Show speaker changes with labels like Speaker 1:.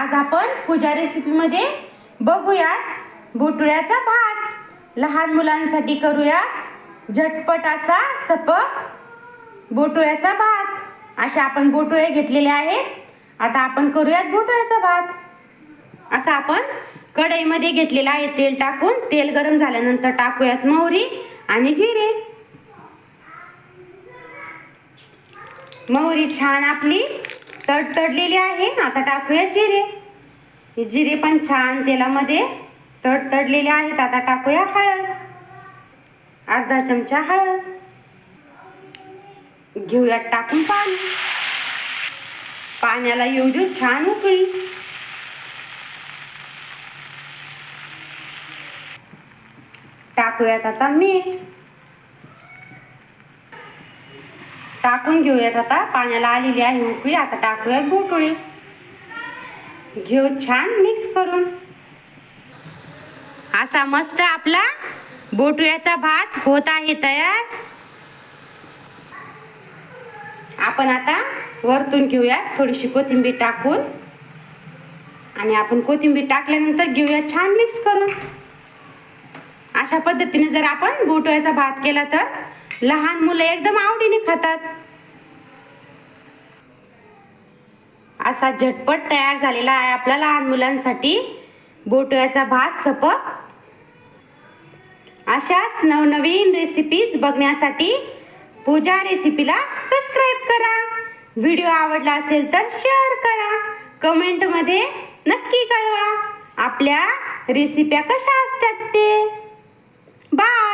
Speaker 1: आज आपण पूजा रेसिपीमध्ये बघूयात बोटुळ्याचा भात. लहान मुलांसाठी करूया झटपट असा सपक बोटुळ्याचा भात. असे आपण बोटुळे घेतलेले आहेत. आता आपण करूयात बोटुळ्याचा भात. असं आपण कढईमध्ये घेतलेलं आहे. तेल टाकून तेल गरम झाल्यानंतर टाकूयात मोहरी आणि जिरे. मोहरी छान आपली तडतडलेली आहे. आता टाकूया जिरे. हे जिरे पण छान तेलामध्ये तडतडलेले आहेत. आता टाकूया हळद. अर्धा चमचा हळद. घेऊयात टाकून पाणी. पाण्याला येऊ देऊ छान उकळी. टाकूयात आता मीठ. टाकून घेऊयात आता. पाण्याला आलेली आहे उकळी आता टाकूयात बोटुळे घेऊ छान मिक्स करून. असा मस्त आपला बोटुयाचा भात होत आहे तयार. आपण आता वरतून घेऊयात थोडीशी कोथिंबीर टाकून. आणि आपण कोथिंबीर टाकल्यानंतर घेऊया छान मिक्स करून. अशा पद्धतीने जर आपण बोटुयाचा भात केला तर लहान मुलं एकदम आवडीने खातात. असा झटपट तयार झालेला आहे आपल्या लहान मुलांसाठी. बोटव्याचा भात सपक. अशाच नवनवीन रेसिपीज बघण्यासाठी पूजा रेसिपीला सबस्क्राईब करा. व्हिडिओ आवडला असेल तर शेअर करा. कमेंटमध्ये नक्की कळवा. आपल्या रेसिप्या कशा असतात ते. बाय